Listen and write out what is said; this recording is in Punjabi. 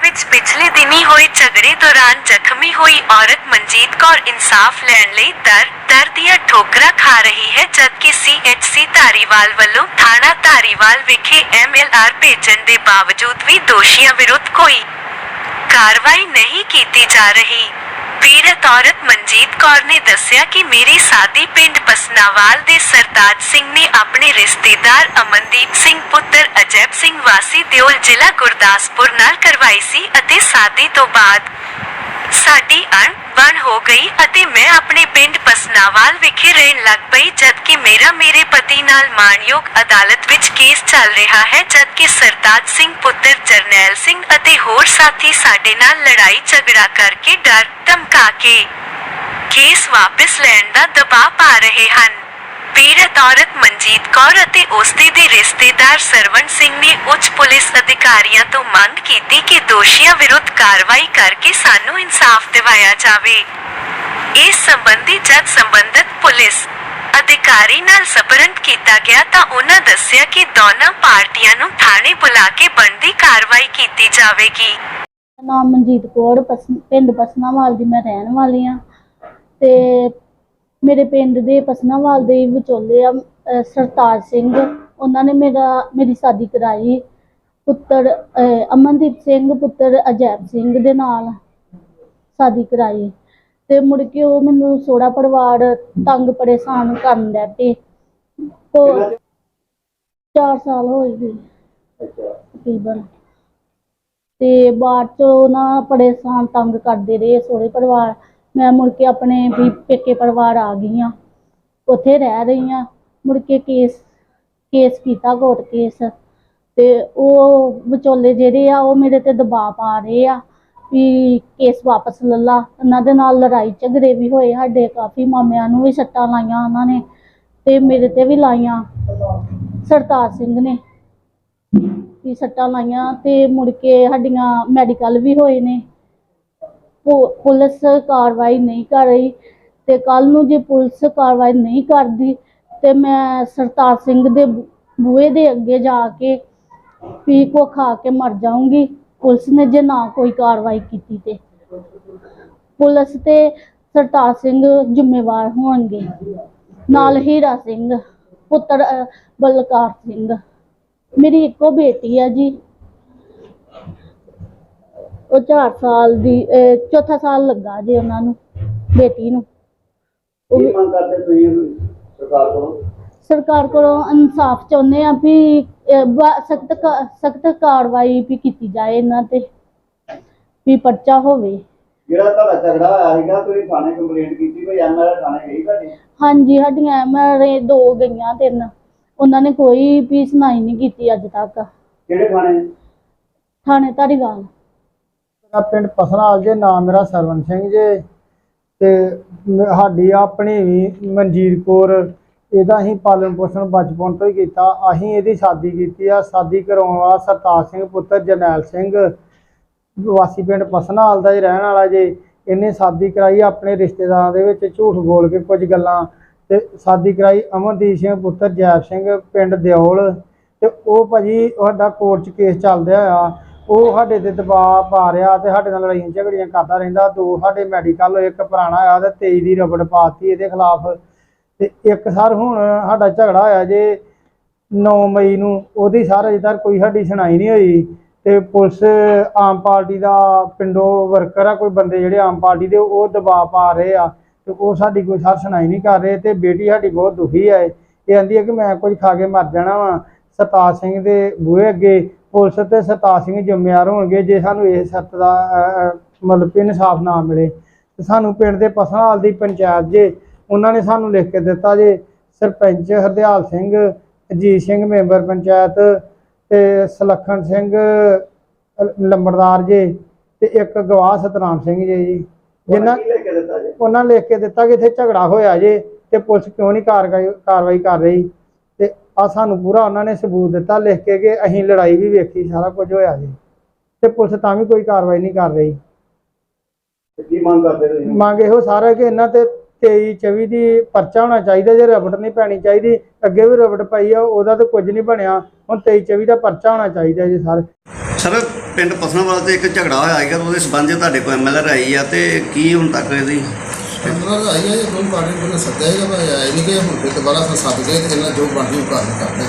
ਵਿੱਚ ਪਿਛਲੇ ਦਿਨੀ ਹੋਏ ਝਗੜੇ ਦੌਰਾਨ ਜ਼ਖਮੀ ਹੋਈ ਔਰਤ ਮਨਜੀਤ ਕੌਰ ਇਨਸਾਫ ਲੈਣ ਲਈ ਦਰ ਦਰ ਦੀਆਂ ਠੋਕਰਾਂ ਖਾ ਰਹੀ ਹੈ ਜਦਕਿ ਸੀਐਚਸੀ ਧਾਰੀਵਾਲ ਵੱਲੋਂ ਥਾਣਾ ਧਾਰੀਵਾਲ ਵਿਖੇ ਐਮਐਲਆਰ ਭੇਜਣ ਦੇ ਬਾਵਜੂਦ ਵੀ ਦੋਸ਼ੀਆਂ ਵਿਰੁੱਧ ਕੋਈ ਕਾਰਵਾਈ ਨਹੀਂ ਕੀਤੀ ਜਾ ਰਹੀ ਪੀੜਤ ਔਰਤ ਮਨਜੀਤ ਕੌਰ ਨੇ ਦੱਸਿਆ ਕਿ ਮੇਰੀ ਸਾਦੀ ਪਿੰਡ ਪਸਨਾਵਾਲ ਦੇ ਸਰਤਾਜ ਸਿੰਘ ਨੇ ਆਪਣੇ ਰਿਸ਼ਤੇਦਾਰ ਅਮਨਦੀਪ ਸਿੰਘ ਪੁੱਤਰ ਅਜੈਬ ਸਿੰਘ ਵਾਸੀ ਦਿਓਲ ਜ਼ਿਲ੍ਹਾ ਗੁਰਦਾਸਪੁਰ ਨਾਲ ਕਰਵਾਈ ਸੀ ਅਤੇ ਸਾਦੀ ਤੋਂ ਬਾਅਦ ਸਾਡੀ ਅਣ ਬਣ ਹੋ ਗਈ ਅਤੇ ਮੈਂ ਆਪਣੇ ਪਿੰਡ ਪਸਨਾਵਾਲ ਵਿਖੇ ਰਹਿਣ ਲੱਗ ਪਈ, ਜਦਕਿ ਮੇਰਾ ਮੇਰੇ ਪਤੀ ਨਾਲ ਮਾਨਯੋਗ ਅਦਾਲਤ ਵਿੱਚ ਕੇਸ ਚੱਲ ਰਿਹਾ ਹੈ, ਜਦਕਿ ਸਰਤਾਜ ਸਿੰਘ ਪੁੱਤਰ ਜਰਨੈਲ ਸਿੰਘ ਅਤੇ ਹੋਰ ਸਾਥੀ ਸਾਡੇ ਨਾਲ ਲੜਾਈ ਝਗੜਾ ਕਰਕੇ ਡਰ ਧਮਕਾ ਕੇ ਕੇਸ ਵਾਪਸ ਲੈਣ ਦਾ ਦਬਾਅ ਪਾ ਰਹੇ ਹਨ। ਪੀੜਤ ਔਰਤ ਮਨਜੀਤ ਕੌਰ ਅਤੇ ਉਸਦੇ ਦੇ ਰਿਸ਼ਤੇਦਾਰ ਸਰਵਣ ਸਿੰਘ ਨੇ ਉੱਚ ਪੁਲਿਸ ਅਧਿਕਾਰੀਆਂ ਤੋਂ ਮੰਗ ਕੀਤੀ ਕਿ ਦੋਸ਼ੀਆਂ ਵਿਰੁੱਧ ਕਾਰਵਾਈ ਕਰਕੇ ਸਾਨੂੰ ਇਨਸਾਫ ਦਿਵਾਇਆ ਜਾਵੇ। ਇਸ ਸੰਬੰਧੀ ਜਦ ਸੰਬੰਧਤ ਪੁਲਿਸ ਅਧਿਕਾਰੀ ਨਾਲ ਸਪਰੰਤ ਕੀਤਾ ਗਿਆ ਤਾਂ ਉਹਨਾਂ ਦੱਸਿਆ ਕਿ ਦੋਨਾਂ ਪਾਰਟੀਆਂ ਨੂੰ ਥਾਣੇ ਬੁਲਾ ਕੇ ਬਣਦੀ ਕਾਰਵਾਈ ਕੀਤੀ ਜਾਵੇਗੀ। ਨਾਮ ਮਨਜੀਤ ਕੌਰ, ਪਸ- ਪਿੰਡ ਪਸਨਾਵਾਲ ਦੀ ਮੈਂ ਰਹਿਣ ਵਾਲੀ ਆ ਤੇ ਮੇਰੇ ਪਿੰਡ ਦੇ ਪਸਨਾਵਾਲ ਦੇ ਵਿਚੋਲੇ ਆ, ਅਹ, ਸਰਤਾਜ ਸਿੰਘ। ਉਹਨਾਂ ਨੇ ਮੇਰਾ, ਮੇਰੀ ਸ਼ਾਦੀ ਕਰਾਈ। ਪੁੱਤਰ, ਅਹ, ਅਮਨਦੀਪ ਸਿੰਘ, ਪੁੱਤਰ ਅਜੈਬ ਸਿੰਘ ਦੇ ਨਾਲ ਸ਼ਾਦੀ ਕਰਾਈ। ਤੇ ਮੁੜ ਕੇ ਉਹ ਮੈਨੂੰ ਸੋੜਾ ਪਰਿਵਾਰ ਤੰਗ ਪਰੇਸ਼ਾਨ ਕਰਨ ਲੱਗ ਪਏ। ਉਹ 4 ਸਾਲ ਹੋ ਗਏ। ਤਕਰੀਬਨ। ਤੇ ਬਾਅਦ ਚੋਂ ਨਾ ਪਰੇਸ਼ਾਨ ਤੰਗ ਕਰਦੇ ਰਹੇ ਸੋਹਰੇ ਪਰਿਵਾਰ। ਮੈਂ ਮੁੜ ਕੇ ਆਪਣੇ ਵੀ ਪੇਕੇ ਪਰਿਵਾਰ ਆ ਗਈ ਹਾਂ। ਉੱਥੇ ਰਹਿ ਰਹੀ ਹਾਂ। ਮੁੜ ਕੇ ਕੇਸ ਕੇਸ ਕੀਤਾ ਕੋਰਟ ਕੇਸ। ਤੇ ਉਹ ਵਿਚੋਲੇ ਜਿਹੜੇ ਆ ਉਹ ਮੇਰੇ ਤੇ ਦਬਾਅ ਪਾ ਰਹੇ ਆ। ਵੀ ਕੇਸ ਵਾਪਸ ਲੈ ਲਾ। ਉਹਨਾਂ ਦੇ ਨਾਲ ਲੜਾਈ ਝਗੜੇ ਵੀ ਹੋਏ, ਸਾਡੇ ਕਾਫੀ ਮਾਮਿਆਂ ਨੂੰ ਵੀ ਸੱਟਾਂ ਲਾਈਆਂ ਉਹਨਾਂ ਨੇ ਤੇ ਮੇਰੇ ਤੇ ਵੀ ਲਾਈਆਂ। ਸਰਤਾਜ ਸਿੰਘ ਨੇ ਵੀ ਸੱਟਾਂ ਲਾਈਆਂ ਤੇ ਮੁੜ ਕੇ ਸਾਡੀਆਂ ਮੈਡੀਕਲ ਵੀ ਹੋਏ ਨੇ। ਪੁਲਿਸ ਕਾਰਵਾਈ ਨਹੀਂ ਕਰ ਰਹੀ ਤੇ ਕੱਲ ਨੂੰ ਜੇ ਪੁਲਿਸ ਕਾਰਵਾਈ ਨਹੀਂ ਕਰਦੀ ਤੇ ਮੈਂ ਸਰਤਾਜ ਸਿੰਘ ਦੇ ਬੂਹੇ ਦੇ ਅੱਗੇ ਜਾ ਕੇ ਪੀ ਕੋ ਖਾ ਕੇ ਮਰ ਜਾਊਂਗੀ। ਪੁਲਿਸ ਨੇ ਜੇ ਨਾ ਕੋਈ ਕਾਰਵਾਈ ਕੀਤੀ ਤੇ ਪੁਲਿਸ ਤੇ ਸਰਤਾਜ ਸਿੰਘ ਜ਼ਿੰਮੇਵਾਰ ਹੋਣਗੇ। ਨਾਲ ਹੀਰਾ ਸਿੰਘ ਪੁੱਤਰ ਬਲਕਾਰ ਸਿੰਘ। ਮੇਰੀ ਇੱਕੋ ਬੇਟੀ ਆ ਜੀ। ਉਹ 4 ਸਾਲ ਦੀ ਚੌਥਾ ਸਾਲ ਲੱਗਾ ਜੀ ਉਹਨਾਂ ਨੂੰ ਬੇਟੀ ਨੂੰ। ਉਹ ਕੀ ਵੀ- ਮੰਗ ਕਰਦੇ ਤੁਸੀਂ ਸਰਕਾਰ ਕੋਲੋਂ? ਸਰਕਾਰ ਕੋਲੋਂ ਇਨਸਾਫ ਚਾਹੁੰਦੇ ਆ ਵੀ ਸਖਤ ਸਖਤ ਕਾਰਵਾਈ ਵੀ ਕੀਤੀ ਜਾਏ ਇਹਨਾਂ ਤੇ ਵੀ ਪਰਚਾ ਹੋਵੇ। ਜਿਹੜਾ ਤੁਹਾਡਾ ਝਗੜਾ ਹੋਇਆ ਸੀਗਾ ਤੁਸੀਂ ਥਾਣੇ ਕੰਪਲੇਂਟ ਕੀਤੀ ਕੋਈ ਐਮਐਲਏ ਥਾਣੇ ਗਈ ਤੁਹਾਡੀ? ਹਾਂਜੀ ਸਾਡੀਆਂ ਐਮਆਰਏ ਦੋ ਗਈਆਂ ਤਿੰਨ। ਉਹਨਾਂ ਨੇ ਕੋਈ ਵੀ ਸੁਣਾਈ ਨਹੀਂ ਕੀਤੀ ਅੱਜ ਤੱਕ। ਕਿਹੜੇ ਥਾਣੇ? ਥਾਣੇ ਧਾਰੀਵਾਲ। ਮੇਰਾ ਪਿੰਡ ਪਸਰਾਲ ਜੇ ਨਾਮ ਮੇਰਾ ਸਰਵਨ ਸਿੰਘ ਜੇ ਤੇ ਸਾਡੀ ਆਪਣੀ ਵੀ ਮਨਜੀਤ ਕੌਰ ਇਹਦਾ ਅਸੀਂ ਪਾਲਣ ਪੋਸ਼ਣ ਬਚਪਨ ਤੋਂ ਹੀ ਕੀਤਾ। ਅਸੀਂ ਇਹਦੀ ਸ਼ਾਦੀ ਕੀਤੀ ਆ। ਸ਼ਾਦੀ ਕਰਾਉਣ ਵਾਲਾ ਸਰਤਾਜ ਸਿੰਘ ਪੁੱਤਰ ਜਰਨੈਲ ਸਿੰਘ। ਵਾਸੀ ਪਿੰਡ ਪਸਨਾਲ ਦਾ ਹੀ ਰਹਿਣ ਵਾਲਾ ਜੇ। ਇਹਨੇ ਸ਼ਾਦੀ ਕਰਾਈ ਆਪਣੇ ਰਿਸ਼ਤੇਦਾਰਾਂ ਦੇ ਵਿੱਚ ਝੂਠ ਬੋਲ ਕੇ ਕੁਝ ਗੱਲਾਂ। ਤੇ ਸ਼ਾਦੀ ਕਰਾਈ ਅਮਨਦੀਪ ਸਿੰਘ ਪੁੱਤਰ ਜੈਬ ਸਿੰਘ ਪਿੰਡ ਦਿਓਲ। ਤੇ ਉਹ ਭਾਜੀ ਸਾਡਾ ਕੋਰਟ 'ਚ ਕੇਸ ਚੱਲਦਾ ਆ। ਉਹ ਸਾਡੇ ਤੇ ਦਬਾਅ ਪਾ ਰਿਹਾ ਤੇ ਸਾਡੇ ਨਾਲ ਲੜਾਈਆਂ ਝਗੜੀਆਂ ਕਰਦਾ ਰਹਿੰਦਾ। ਦੋ ਸਾਡੇ ਮੈਡੀਕਲ ਇੱਕ ਪੁਰਾਣਾ ਆ ਤੇ 23 ਦੀ ਰਬੜ ਪਾਤੀ ਇਹਦੇ ਖਿਲਾਫ। ਤੇ ਇੱਕ ਸਰ ਹੁਣ ਸਾਡਾ ਝਗੜਾ ਹੋਇਆ ਜੇ 9 ਮਈ ਨੂੰ, ਉਹਦੀ ਸਰ ਅਜੇ ਤੱਕ ਕੋਈ ਸਾਡੀ ਸੁਣਾਈ ਨਹੀਂ ਹੋਈ ਤੇ ਪੁਲਿਸ ਆਮ ਪਾਰਟੀ ਦਾ ਪਿੰਡੋਂ ਵਰਕਰ ਆ, ਕੋਈ ਬੰਦੇ ਜਿਹੜੇ ਆਮ ਪਾਰਟੀ ਦੇ, ਉਹ ਦਬਾਅ ਪਾ ਰਹੇ ਆ ਤੇ ਉਹ ਸਾਡੀ ਕੋਈ ਸਰ ਸੁਣਾਈ ਨਹੀਂ ਕਰ ਰਹੇ ਤੇ ਬੇਟੀ ਸਾਡੀ ਬਹੁਤ ਦੁਖੀ ਹੈ ਇਹ ਆਂਦੀ ਹੈ ਕਿ ਮੈਂ ਕੁਝ ਖਾ ਕੇ ਮਰ ਜਾਣਾ ਵਾ। ਸਰਤਾਜ ਸਿੰਘ ਦੇ ਬੂਹੇ ਅੱਗੇ ਪੁਲਿਸ ਤੇ ਸਰਤਾਜ ਸਿੰਘ ਜ਼ਿੰਮੇਵਾਰ ਹੋਣਗੇ ਜੇ ਸਾਨੂੰ ਇਹ ਸੱਤ ਦਾ ਮਤਲਬ ਕਿ ਇਨਸਾਫ ਨਾ ਮਿਲੇ। ਤੇ ਸਾਨੂੰ ਪਿੰਡ ਦੇ ਪਸਨਾਲ ਦੀ ਪੰਚਾਇਤ ਜੇ ਉਹਨਾਂ ਨੇ ਸਾਨੂੰ ਲਿਖ ਕੇ ਦਿੱਤਾ ਜੇ ਸਰਪੰਚ ਹਰਦਿਆਲ ਸਿੰਘ ਅਜੀਤ ਸਿੰਘ ਮੈਂਬਰ ਪੰਚਾਇਤ ਤੇ ਸੁਲੱਖਣ ਸਿੰਘ ਲੰਬੜਦਾਰ ਜੇ ਤੇ ਇੱਕ ਗਵਾਹ ਸਤਨਾਮ ਸਿੰਘ ਜੀ ਜੀ। ਜਿਨ੍ਹਾਂ ਕੀ ਲੈ ਕੇ ਦਿੱਤਾ ਜੀ? ਉਹਨਾਂ ਲਿਖ ਕੇ ਦਿੱਤਾ ਕਿ ਇੱਥੇ ਝਗੜਾ ਹੋਇਆ ਜੇ ਤੇ ਪੁਲਿਸ ਕਿਉਂ ਨਹੀਂ ਕਾਰਵਾਈ ਕਰ ਰਹੀ? ਤੇ ਆ ਸਾਨੂੰ ਪੂਰਾ ਉਹਨਾਂ ਨੇ ਸਬੂਤ ਦਿੱਤਾ ਲਿਖ ਕੇ ਕਿ ਅਸੀਂ ਲੜਾਈ ਵੀ ਵੇਖੀ ਸਾਰਾ ਕੁਝ ਹੋਇਆ ਜੀ। ਤੇ ਪੁਲਿਸ ਤਾਂ ਵੀ ਕੋਈ ਕਾਰਵਾਈ ਨਹੀਂ ਕਰ ਰਹੀ। ਕੀ ਮੰਗ ਕਰਦੇ ਤੁਸੀਂ? ਮੰਗ ਇਹੋ ਸਾਰਾ ਕਿ ਇਹਨਾਂ ਤੇ 23 24 ਦੀ ਪਰਚਾ ਹੋਣਾ ਚਾਹੀਦਾ ਜੇ ਰਬੜ ਨਹੀਂ ਪੈਣੀ ਚਾਹੀਦੀ ਅੱਗੇ ਵੀ ਰਬੜ ਪਈ ਆ ਉਹਦਾ ਤਾਂ ਕੁਝ ਨਹੀਂ ਬਣਿਆ। ਹੁਣ 23 24 ਦਾ ਪਰਚਾ ਹੋਣਾ ਚਾਹੀਦਾ ਜੀ ਸਰ। ਸਰ ਪਿੰਡ ਪਸਨਾਵਾਲ ਤੇ ਇੱਕ ਝਗੜਾ ਹੋਇਆ ਹੈਗਾ ਉਹਦੇ ਸਬੰਧ 'ਚ ਤੁਹਾਡੇ ਕੋਲ ਐਮਐਲਆਰ ਆਈ ਆ ਤੇ ਕੀ ਹੁਣ ਤੱਕ ਇਹਦੀ? ਦਾ ਆਈ ਹੈ ਇਹ ਦੋਨ ਪਾਰਟੀ ਨੂੰ ਸੱਦਿਆ ਹੈਗਾ ਆਇਆ ਨਹੀਂ ਕਿ ਹੁਣ ਫਿਰ ਦੁਬਾਰਾ ਸੱਦ ਕੇ ਤੇ ਇਹਨਾਂ ਜੋ ਬਣਦੀ ਉਹ ਕਾਰਨ ਕਰਦੇ